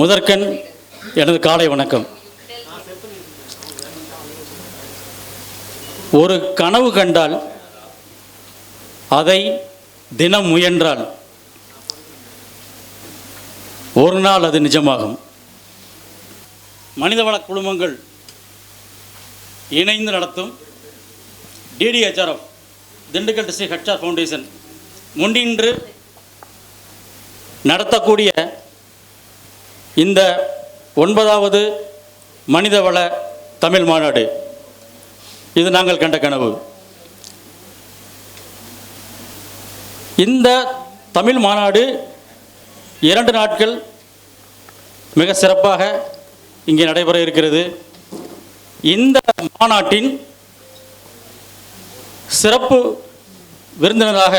முதற்கண் எனது காலை வணக்கம். ஒரு கனவு கண்டால் அதை தினம் முயன்றால் ஒரு நாள் அது நிஜமாகும். மனிதவள குழுமங்கள் இணைந்து நடத்தும் DDHRF Dindigul district HR foundation முன்னின்று நடத்தக்கூடிய இந்த ஒன்பதாவது மனிதவள தமிழ் மாநாடு. இது நாங்கள் கண்ட கனவு. இந்த தமிழ் மாநாடு இரண்டு நாட்கள் மிக சிறப்பாக இங்கே நடைபெற இருக்கிறது. இந்த மாநாட்டின் சிறப்பு விருந்தினராக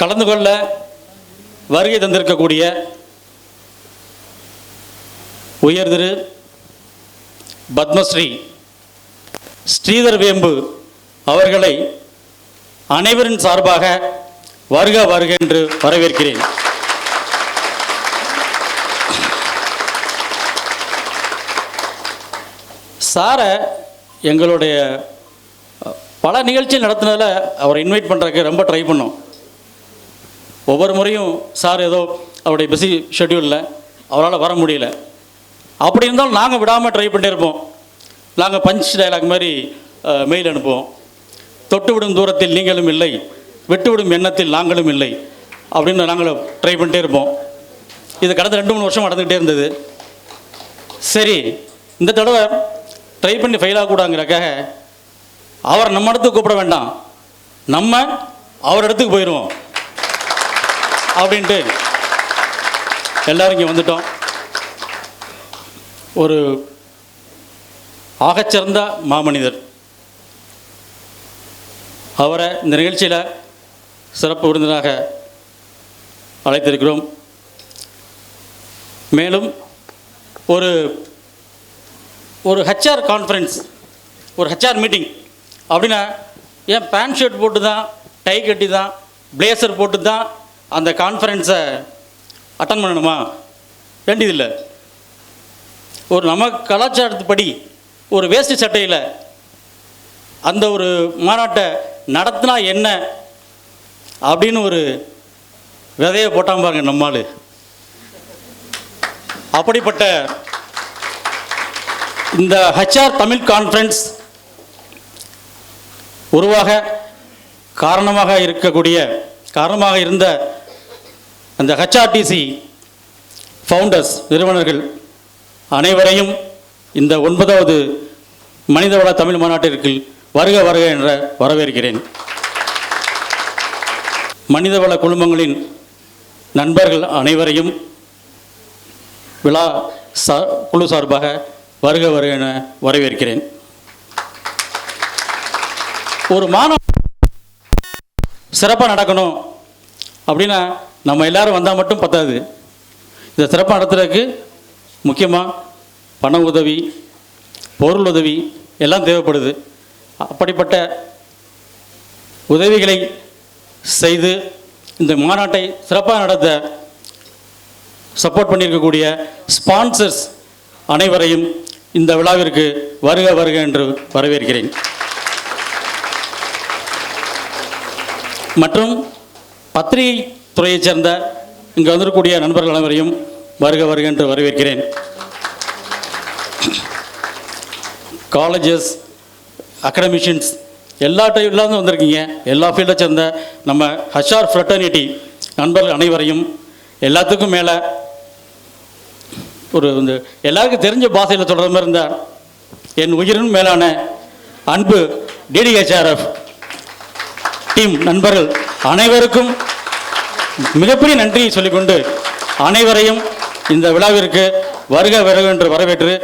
கலந்து கொள்ள வருகை தந்திருக்கக்கூடிய உயர் திரு பத்மஸ்ரீ ஸ்ரீதர் வேம்பு அவர்களை அனைவரின் சார்பாக வருக வருக என்று வரவேற்கிறேன். சாரை எங்களுடைய பல நிகழ்ச்சி நடத்தினதில் அவரை இன்வைட் பண்ணுறதுக்கு ரொம்ப ட்ரை பண்ணோம். ஒவ்வொரு முறையும் சார் ஏதோ அவருடைய பிஸி ஷெட்யூலில் அவரால் வர முடியல. அப்படி இருந்தாலும் நாங்கள் விடாமல் ட்ரை பண்ணிட்டே இருப்போம். நாங்கள் பஞ்ச் டைலாக் மாதிரி மெயில் அனுப்புவோம். தொட்டு விடும் தூரத்தில் நீங்களும் இல்லை விட்டுவிடும் எண்ணத்தில் நாங்களும் இல்லை அப்படின்னு நாங்கள் ட்ரை பண்ணிட்டே இருப்போம். இது கடந்த ரெண்டு மூணு வருஷம் நடந்துக்கிட்டே இருந்தது. சரி இந்த தடவை ட்ரை பண்ணி ஃபெயில் ஆகக்கூடாங்கிறக்காக அவர் நம்ம இடத்துக்கு கூப்பிட வேண்டாம். நம்ம அவர் இடத்துக்கு போயிடுவோம் அப்படின்ட்டு எல்லோரும் இங்கே வந்துட்டோம். ஒரு ஆகச்சிறந்த மாமனிதர். அவரை இந்த நிகழ்ச்சியில் சிறப்பு விருந்தினராக அழைத்திருக்கிறோம். மேலும் ஒரு ஒரு ஹெச்ஆர் கான்ஃபரன்ஸ் ஒரு ஹெச்ஆர் மீட்டிங் அப்படின்னா ஏன் பேண்ட் ஷர்ட் போட்டு தான் டை கட்டி தான் பிளேசர் போட்டு தான் அந்த கான்ஃபரன்ஸை அட்டன் பண்ணணுமா? வேண்டியதில்லை. ஒரு நம்ம கலாச்சாரத்துப்படி ஒரு வேஷ்டி சட்டையில் அந்த ஒரு மாநாட்டை நடத்தினா என்ன அப்படின்னு ஒரு விதையை போட்டான் பாருங்க நம்மால் அப்படிப்பட்ட இந்த ஹச்ஆர் தமிழ் கான்ஃபரன்ஸ் உருவாக காரணமாக இருக்கக்கூடிய காரணமாக இருந்த அந்த ஹச்ஆர்டிசி ஃபவுண்டர்ஸ் நிறுவனர்கள் அனைவரையும் இந்த ஒன்பதாவது மனிதவள தமிழ் மாநாட்டிற்கு வருக வருக என்ற வரவேற்கிறேன். மனிதவள குழுமங்களின் நண்பர்கள் அனைவரையும் விழா சா குழு சார்பாக வருக வருக என வரவேற்கிறேன். ஒரு மாணவ சிறப்பாக நடக்கணும் அப்படின்னா நம்ம எல்லாரும் வந்தால் மட்டும் பத்தாது. இதை சிறப்பாக நடத்துறதுக்கு முக்கியமாக பண உதவி பொருள் உதவி எல்லாம் தேவைப்படுது. அப்படிப்பட்ட உதவிகளை செய்து இந்த மாநாட்டை சிறப்பாக நடத்த சப்போர்ட் பண்ணியிருக்கக்கூடிய ஸ்பான்சர்ஸ் அனைவரையும் இந்த விழாவிற்கு வருக வருக என்று வரவேற்கிறேன். மற்றும் பத்திரிகை துறையைச் சேர்ந்த இங்கே வந்திருக்கக்கூடிய நண்பர்கள் அனைவரையும் வருக வருக என்று வரவேற்கிறேன். காலேஜஸ் அகடமிஷியன்ஸ் எல்லா டைப்லேருந்து வந்திருக்கீங்க. எல்லா ஃபீல்டை சேர்ந்த நம்ம ஹஷார் ஃப்ரெட்டர்னிட்டி நண்பர்கள் அனைவரையும் எல்லாத்துக்கும் மேலே ஒரு இந்த எல்லாருக்கும் தெரிஞ்ச பாஷையில் சொல்கிற மாதிரி இருந்தால் என் உயிரினும் மேலான அன்பு டிடிஹெச்ஆர்எஃப் டீம் நண்பர்கள் அனைவருக்கும் மிகப்பெரிய நன்றியை சொல்லிக்கொண்டு அனைவரையும் இந்த விழாவிற்கு வருக வருக என்று வரவேற்று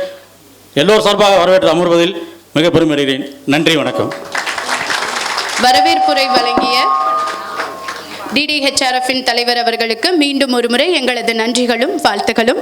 எல்லோர் சார்பாக வரவேற்று அமர்வதில் மிக பெருமையடைகிறேன் நன்றி வணக்கம். வரவேற்புரை வழங்கிய டிடிஹெச்ஆர்எஃப்பின் தலைவர் அவர்களுக்கு மீண்டும் ஒருமுறை எங்களது நன்றிகளும் வாழ்த்துக்களும்